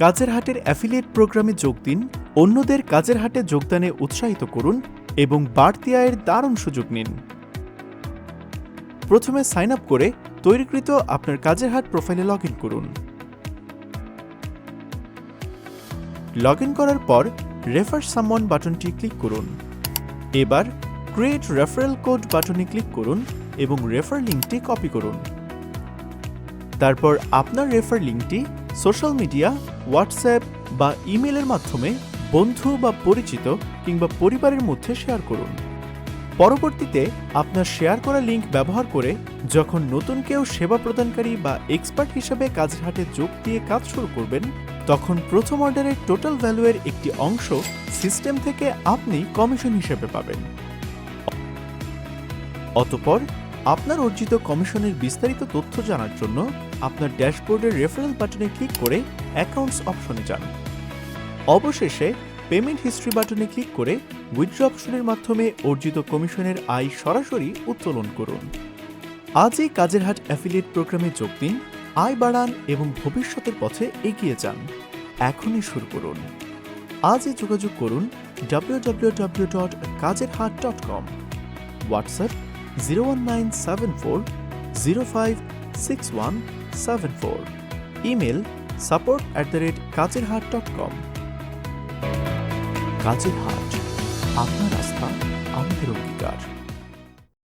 কাজের হাটের অ্যাফিলিয়েট প্রোগ্রামে যোগ দিন, অন্যদের কাজের হাটে যোগদানে উৎসাহিত করুন এবং বাড়তি আয়ের দারুণ সুযোগ নিন। প্রথমে সাইন আপ করে তৈরিকৃত আপনার কাজের হাট প্রোফাইলে লগ ইন করুন। লগ ইন করার পর রেফার সামন বাটনটি ক্লিক করুন। এবার ক্রিয়েট রেফারেল কোড বাটনে ক্লিক করুন এবং রেফার লিঙ্কটি কপি করুন। তারপর আপনার রেফার লিঙ্কটি সোশ্যাল মিডিয়া, হোয়াটসঅ্যাপ বা ইমেলের মাধ্যমে বন্ধু বা পরিচিত কিংবা পরিবারের মধ্যে শেয়ার করুন। পরবর্তীতে আপনার শেয়ার করা লিঙ্ক ব্যবহার করে যখন নতুন কেউ সেবা প্রদানকারী বা এক্সপার্ট হিসেবে কাজের হাটে যোগ দিয়ে কাজ শুরু করবেন, তখন প্রথম অর্ডারের টোটাল ভ্যালুয়ের একটি অংশ সিস্টেম থেকে আপনি কমিশন হিসেবে পাবেন। অতপর আপনার অর্জিত কমিশনের বিস্তারিত তথ্য জানার জন্য আপনার ড্যাশবোর্ডের রেফারেল বাটনে ক্লিক করে অ্যাকাউন্টস অপশনে যান। অবশেষে পেমেন্ট হিস্ট্রি বাটনে ক্লিক করে উইথড্র অপশনের মাধ্যমে অর্জিত কমিশনের আয় সরাসরি উত্তোলন করুন। আজই কাজের হাট অ্যাফিলিয়েট প্রোগ্রামে যোগ দিন, আয় বাড়ান এবং ভবিষ্যতের পথে এগিয়ে যান। এখনই শুরু করুন। আজই যোগাযোগ করুন ডাব্লিউ ডট কাজের হাট dot com WhatsApp zero one nine seven four zero five six one seven four email support at the rate কাজের হাট ডট কম কাজের হাট আপনার রাস্তা আমাদের অঙ্গীকার।